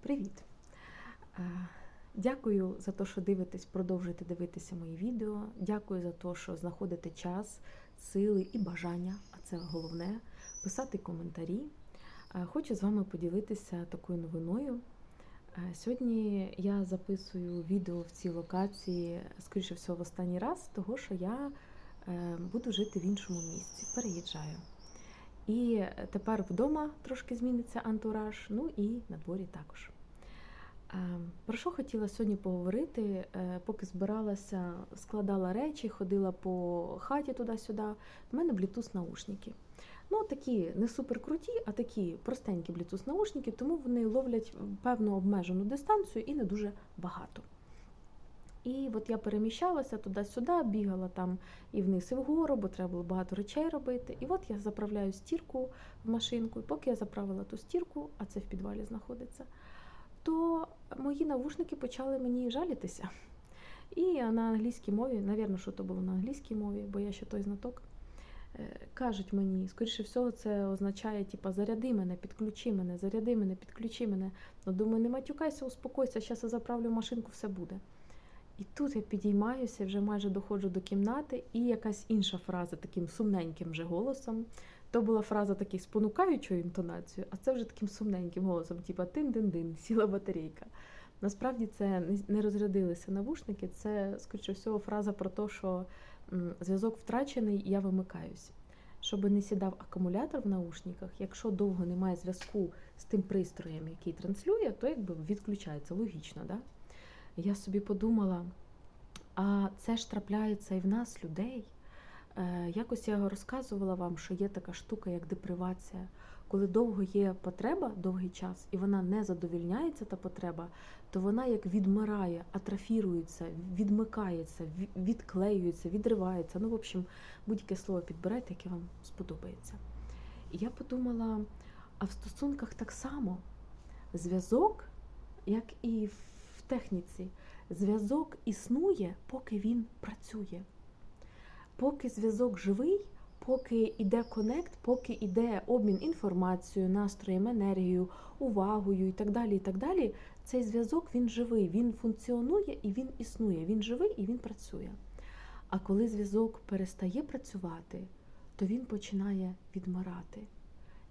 Привіт! Е, Дякую за те, що дивитесь, продовжуєте дивитися мої відео. Дякую за те, що знаходите час, сили і бажання, а це головне, писати коментарі. Е, Хочу з вами поділитися такою новиною. Е, Сьогодні я записую відео в цій локації, скоріше всього, в останній раз, того що я буду жити в іншому місці, переїжджаю. І тепер вдома трошки зміниться антураж, ну і на дворі також. Е, Про що хотіла сьогодні поговорити, Е, поки збиралася, складала речі, ходила по хаті туди-сюди. В мене Bluetooth наушники. Ну, такі не супер круті, а такі простенькі Bluetooth наушники, тому вони ловлять певну обмежену дистанцію і не дуже багато. І от я переміщалася туди-сюди, бігала там і вниз, і вгору, бо треба було багато речей робити. І от я заправляю стірку в машинку. І поки я заправила ту стірку, а це в підвалі знаходиться, то мої навушники почали мені жалітися. І на англійській мові, навірно, що то було на англійській мові, бо я ще той знаток. е, Кажуть мені, скоріше всього, це означає, типа, заряди мене, підключи мене, заряди мене, підключи мене. Ну, думаю, не матюкайся, успокойся, зараз я заправлю машинку, все буде. І тут я підіймаюся, вже майже доходжу до кімнати, і якась інша фраза таким сумненьким вже голосом. То була фраза такий спонукаючою інтонацією, а це вже таким сумненьким голосом, типа тин-дин-дин, сіла батарейка. Насправді це не- розрядилися навушники, це, скоріше всього, фраза про те, що зв'язок втрачений, я вимикаюсь. Щоб не сідав акумулятор в наушниках, якщо довго немає зв'язку з тим пристроєм, який транслює, то якби відключається логічно. Да? Я собі подумала, а це ж трапляється і в нас, людей. Е, Якось я розказувала вам, що є така штука, як депривація. Коли довго є потреба, довгий час, і вона не задовільняється, та потреба, то вона як відмирає, атрофірується, відмикається, відклеюється, відривається. Ну, в общем, будь-яке слово підбирайте, яке вам сподобається. І я подумала, а в стосунках так само зв'язок, як і в техніці, зв'язок існує, поки він працює. Поки зв'язок живий, поки йде конект, поки йде обмін інформацією, настроєм, енергією, увагою і так далі. і так далі, Цей зв'язок він живий, він функціонує і він існує. Він живий і він працює. А коли зв'язок перестає працювати, то він починає відмирати.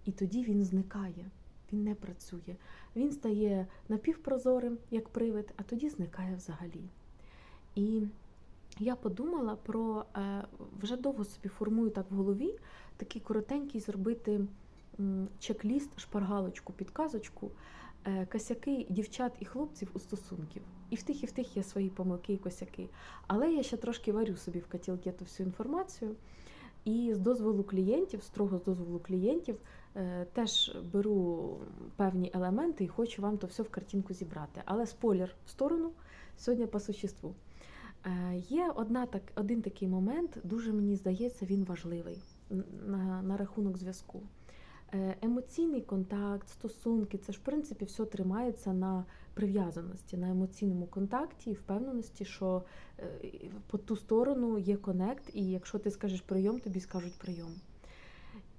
І тоді він зникає, він не працює. Він стає напівпрозорим, як привид, а тоді зникає взагалі. І я подумала про е, вже довго собі формую так в голові такий коротенький зробити чек-ліст, шпаргалочку, підказочку, е, косяки дівчат і хлопців у стосунків. І в тих, і в тих є свої помилки і косяки. Але я ще трошки варю собі в котілки ту всю інформацію. І з дозволу клієнтів, строго з дозволу клієнтів, теж беру певні елементи і хочу вам то все в картинку зібрати. Але спойлер в сторону сьогодні по существу. Е, Є одна так, один такий момент, дуже мені здається, він важливий на, на рахунок зв'язку. Е, Емоційний контакт, стосунки це ж в принципі все тримається на прив'язаності, на емоційному контакті і впевненості, що е, по ту сторону є конект, і якщо ти скажеш прийом, тобі скажуть прийом.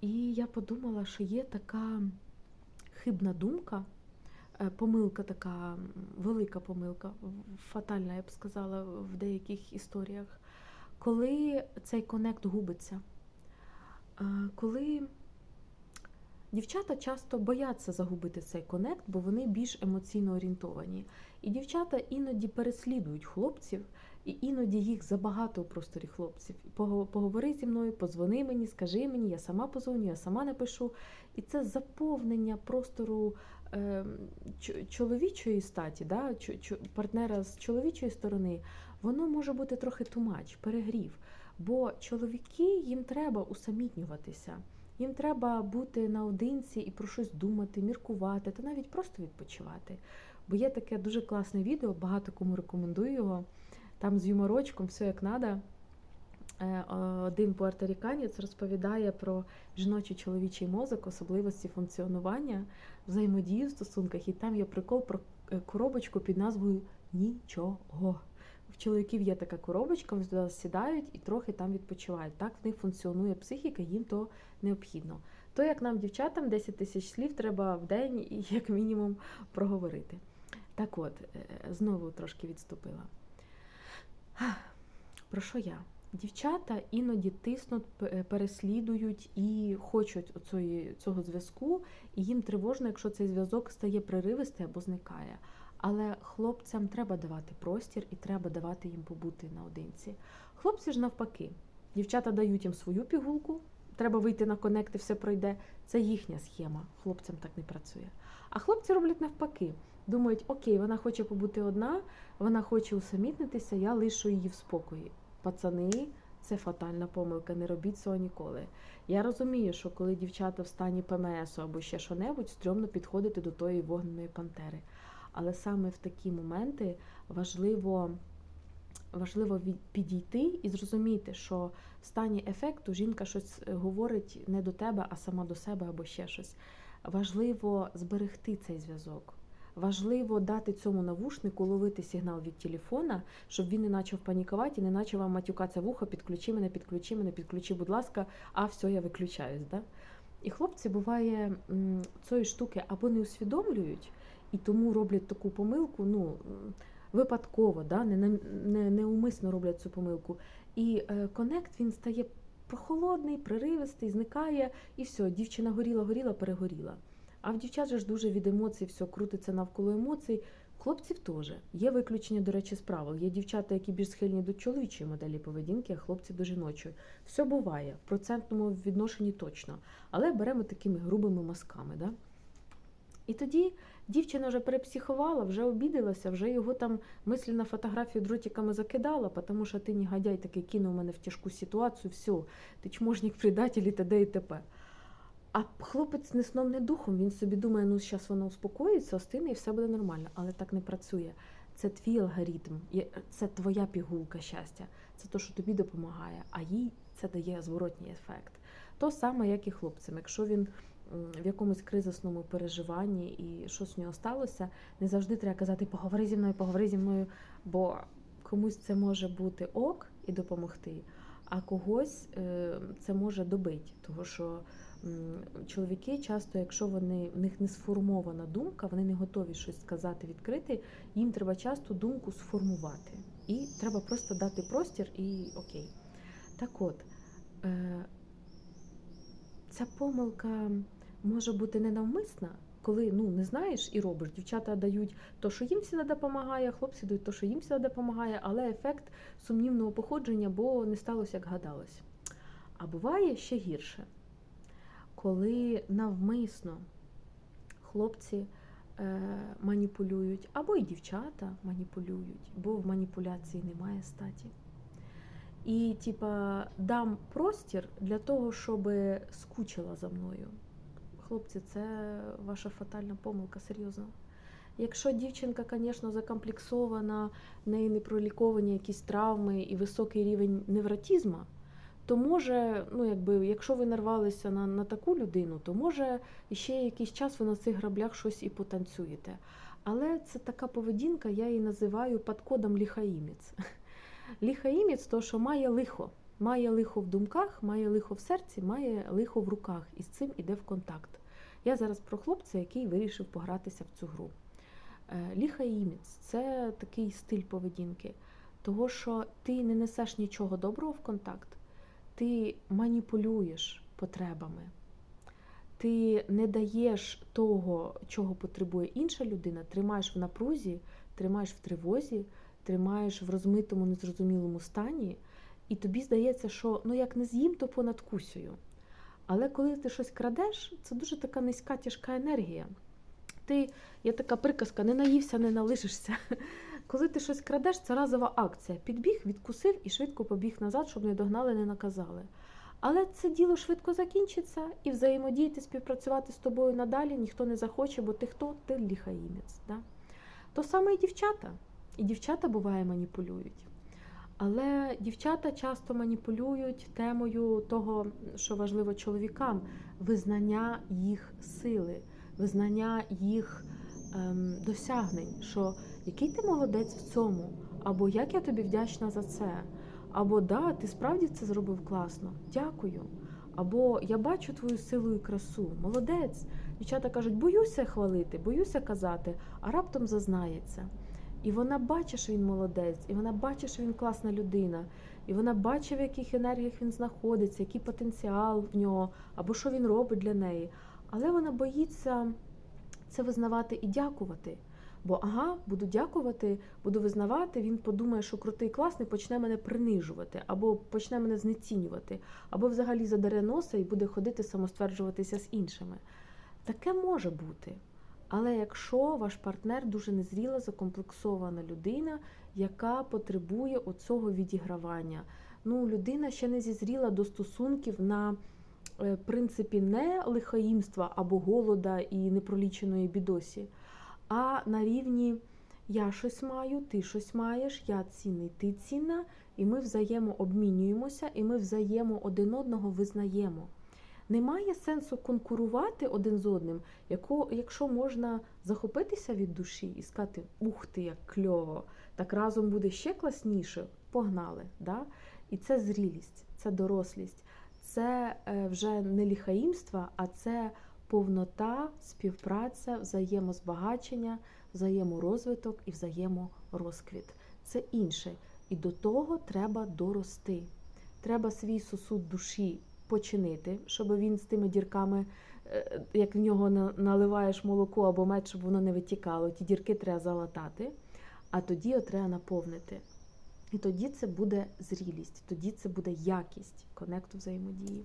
І я подумала, що є така хибна думка, е, помилка така, велика помилка, фатальна, я б сказала, в деяких історіях, коли цей конект губиться. Е, Коли дівчата часто бояться загубити цей конект, бо вони більш емоційно орієнтовані. І дівчата іноді переслідують хлопців, і іноді їх забагато у просторі хлопців. Пого- Поговори зі мною, позвони мені, скажи мені, я сама позвоню, я сама напишу. І це заповнення простору е, чоловічої статі, да, партнера з чоловічої сторони, воно може бути трохи тумач, перегрів. Бо чоловіки їм треба усамітнюватися. Їм треба бути наодинці і про щось думати, міркувати та навіть просто відпочивати. Бо є таке дуже класне відео, багато кому рекомендую його. Там з юморочком все як надо. Е, Один пуерторіканець розповідає про жіночий чоловічий мозок, особливості функціонування, взаємодію в стосунках, і там є прикол про е, коробочку під назвою Нічого. В чоловіків є така коробочка, вони туди сідають і трохи там відпочивають. Так в них функціонує психіка, їм то необхідно. то як нам, дівчатам, 10 тисяч слів треба в день як мінімум проговорити. Так от, е, знову трошки відступила. Про що я? Дівчата іноді тиснуть, переслідують і хочуть цього зв'язку, і їм тривожно, якщо цей зв'язок стає приривистий або зникає. Але хлопцям треба давати простір і треба давати їм побути наодинці. Хлопці ж навпаки, дівчата дають їм свою пігулку, треба вийти на конект і все пройде. Це їхня схема. Хлопцям так не працює. А хлопці роблять навпаки. Думають, окей, вона хоче побути одна, вона хоче усамітнитися, я лишу її в спокої. Пацани, це фатальна помилка, не робіть цього ніколи. Я розумію, що коли дівчата в стані ПМС або ще що-небудь, стрьомно підходити до тої вогненої пантери. Але саме в такі моменти важливо, важливо підійти і зрозуміти, що в стані ефекту жінка щось е, говорить не до тебе, а сама до себе або ще щось. Важливо зберегти цей зв'язок. Важливо дати цьому навушнику ловити сигнал від телефона, щоб він не почав панікувати і не почав вам матюкатися в ухо, підключи мене, підключи мене, підключи, будь ласка, а все, я виключаюсь. Да? І хлопці буває цієї штуки або не усвідомлюють, і тому роблять таку помилку, ну випадково, да? не, не, неумисно роблять цю помилку. І е, конект він стає прохолодний, приривистий, зникає, і все, дівчина горіла, горіла, перегоріла. А в дівчат же ж дуже від емоцій все крутиться навколо емоцій. Хлопців теж. Є виключення, до речі, з правил. Є дівчата, які більш схильні до чоловічої моделі поведінки, а хлопці до жіночої. Все буває, в процентному відношенні точно. Але беремо такими грубими мазками. Да? І тоді дівчина вже перепсихувала, вже обідалася, вже його там мислі на фотографію дротиками закидала, тому що ти негодяй такий кинув мене в тяжку ситуацію, все, ти чмошник, предатель і т.д. і т.п. А хлопець не сном, не духом. Він собі думає, ну зараз воно успокоїться, остине і все буде нормально. Але так не працює. Це твій алгоритм, це твоя пігулка щастя. Це те, що тобі допомагає, а їй це дає зворотній ефект. То саме, як і хлопцям. Якщо він в якомусь кризисному переживанні і щось в нього сталося, не завжди треба казати поговори зі мною, поговори зі мною, бо комусь це може бути ок і допомогти, а когось е, це може добити, тому що чоловіки часто, якщо вони в них не сформована думка, вони не готові щось сказати, відкрити, їм треба часто думку сформувати. І треба просто дати простір і окей. Так от, е, ця помилка може бути ненавмисна, коли ну, не знаєш і робиш. Дівчата дають то, що їм всегда допомагає, хлопці дають то, що їм всегда допомагає, але ефект сумнівного походження, бо не сталося, як гадалось. А буває ще гірше, коли навмисно хлопці е, маніпулюють, або й дівчата маніпулюють, бо в маніпуляції немає статі. І, типа, дам простір для того, щоб скучила за мною. Хлопці, це ваша фатальна помилка, серйозно. Якщо дівчинка, звісно, закомплексована, в неї не проліковані якісь травми і високий рівень невротизму, то може, ну якби, якщо ви нарвалися на, на таку людину, то може ще якийсь час ви на цих граблях щось і потанцюєте. Але це така поведінка, я її називаю під кодом ліхаїмець. Ліхаїмець то, що має лихо. Має лихо в думках, має лихо в серці, має лихо в руках, і з цим іде в контакт. Я зараз про хлопця, який вирішив погратися в цю гру. Е, Ліхаїмець це такий стиль поведінки, того, що ти не несеш нічого доброго в контакт, ти маніпулюєш потребами, ти не даєш того, чого потребує інша людина, тримаєш в напрузі, тримаєш в тривозі, тримаєш в розмитому, незрозумілому стані, і тобі здається, що ну як не з'їм, то понад понадкусюю. Але коли ти щось крадеш, це дуже така низька тяжка енергія. Ти, є така приказка, не наївся, не налишишся. Коли ти щось крадеш, це разова акція. Підбіг, відкусив і швидко побіг назад, щоб не догнали, не наказали. Але це діло швидко закінчиться, і взаємодіяти, співпрацювати з тобою надалі ніхто не захоче, бо ти хто? Ти ліхаїмець. Да? То саме і дівчата. І дівчата буває маніпулюють. Але дівчата часто маніпулюють темою того, що важливо чоловікам визнання їх сили, визнання їх ем, досягнень, що який ти молодець в цьому, або як я тобі вдячна за це, або да, ти справді це зробив класно, дякую. Або я бачу твою силу і красу, молодець. Дівчата кажуть, боюся хвалити, боюся казати, а раптом зазнається. І вона бачить, що він молодець, і вона бачить, що він класна людина, і вона бачить, в яких енергіях він знаходиться, який потенціал в нього, або що він робить для неї. Але вона боїться це визнавати і дякувати. Бо ага, буду дякувати, буду визнавати. Він подумає, що крутий класний, почне мене принижувати, або почне мене знецінювати, або взагалі задаре носа і буде ходити самостверджуватися з іншими. Таке може бути. Але якщо ваш партнер дуже незріла, закомплексована людина, яка потребує оцього відігравання, ну людина ще не зізріла до стосунків на е, принципі не лихаїмства або голода і непроліченої бідосі, а на рівні я щось маю, ти щось маєш, я цінний, ти цінна, і ми взаємообмінюємося, і ми взаємо один одного визнаємо. Немає сенсу конкурувати один з одним, якщо можна захопитися від душі і сказати, ух ти, як кльово, так разом буде ще класніше, погнали. Да? І це зрілість, це дорослість, це е, вже не ліхаїмство, а це повнота, співпраця, взаємозбагачення, взаєморозвиток і взаєморозквіт. Це інше. І до того треба дорости. Треба свій сосуд душі починити, щоб він з тими дірками, е, як в нього наливаєш молоко або мед, щоб воно не витікало. Ті дірки треба залатати, а тоді його треба наповнити. І тоді це буде зрілість, тоді це буде якість конекту взаємодії.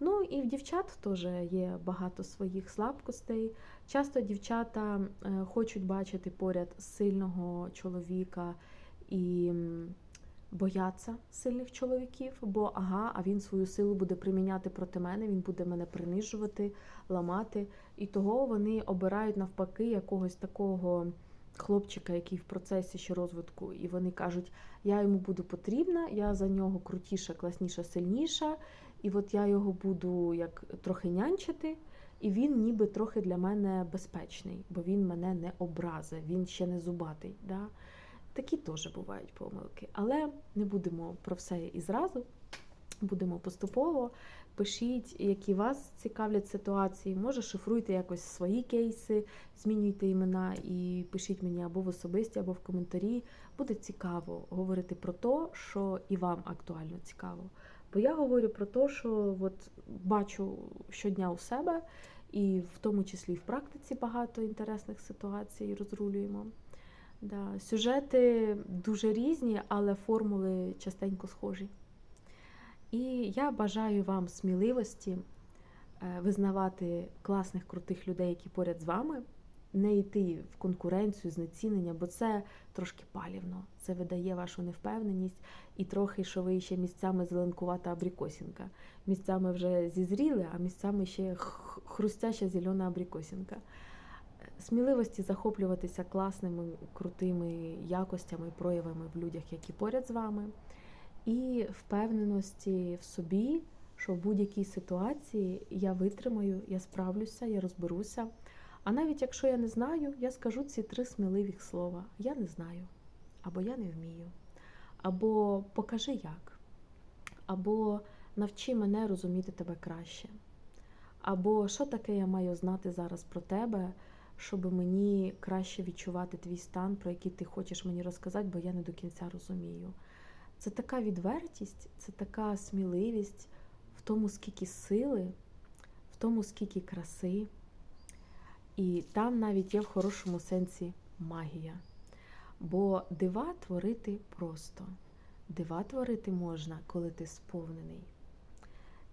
Ну і в дівчат теж є багато своїх слабкостей. Часто дівчата е, хочуть бачити поряд сильного чоловіка і бояться сильних чоловіків, бо ага, а він свою силу буде приміняти проти мене, він буде мене принижувати, ламати. І того вони обирають навпаки якогось такого хлопчика, який в процесі ще розвитку, і вони кажуть, я йому буду потрібна, я за нього крутіша, класніша, сильніша, і от я його буду як трохи нянчити. І він ніби трохи для мене безпечний, бо він мене не образив, він ще не зубатий. Да? Такі теж бувають помилки. Але не будемо про все і зразу. Будемо поступово. Пишіть, які вас цікавлять ситуації. Може, шифруйте якось свої кейси, змінюйте імена і пишіть мені або в особисті, або в коментарі. Буде цікаво говорити про те, що і вам актуально цікаво. Бо я говорю про те, що от бачу щодня у себе, і в тому числі в практиці багато інтересних ситуацій розрулюємо. Да. Сюжети дуже різні, але формули частенько схожі. І я бажаю вам сміливості е, визнавати класних, крутих людей, які поряд з вами, не йти в конкуренцію, знецінення, бо це трошки палівно. Це видає вашу невпевненість і трохи, що ви ще місцями зеленкувата абрикосінка. Місцями вже зізріли, а місцями ще хрустяща зелена абрикосінка. Сміливості захоплюватися класними, крутими якостями, проявами в людях, які поряд з вами, і впевненості в собі, що в будь-якій ситуації я витримаю, я справлюся, я розберуся. А навіть якщо я не знаю, я скажу ці три сміливих слова: я не знаю, або я не вмію, або покажи як, або навчи мене розуміти тебе краще, або що таке я маю знати зараз про тебе щоб мені краще відчувати твій стан, про який ти хочеш мені розказати, бо я не до кінця розумію. Це така відвертість, це така сміливість в тому, скільки сили, в тому, скільки краси. І там навіть є в хорошому сенсі магія. Бо дива творити просто. Дива творити можна, коли ти сповнений.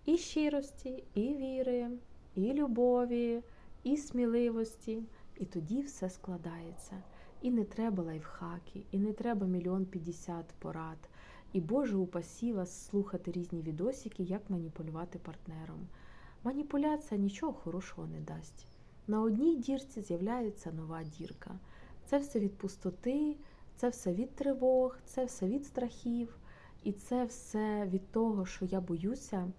І щирості, і віри, і любові, і сміливості, і тоді все складається. І не треба лайфхаки, і не треба мільйон п'ятдесят порад. І Боже упасі вас слухати різні відосики, як маніпулювати партнером. Маніпуляція нічого хорошого не дасть. На одній дірці з'являється нова дірка. Це все від пустоти, це все від тривог, це все від страхів, і це все від того, що я боюся,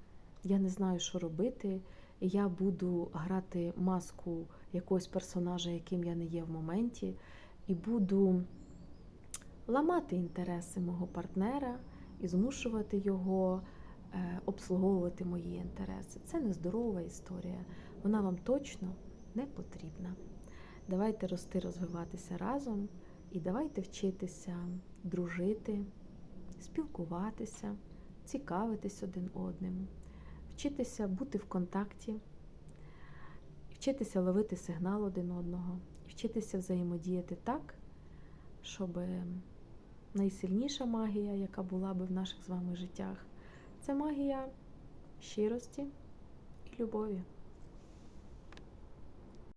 я не знаю, що робити я буду грати маску якогось персонажа, яким я не є в моменті, і буду ламати інтереси мого партнера і змушувати його е, обслуговувати мої інтереси. Це нездорова історія. Вона вам точно не потрібна. Давайте рости, розвиватися разом і давайте вчитися дружити, спілкуватися, цікавитись один одним, вчитися бути в контакті, вчитися ловити сигнал один одного, вчитися взаємодіяти так, щоб найсильніша магія, яка була би в наших з вами життях, це магія щирості і любові.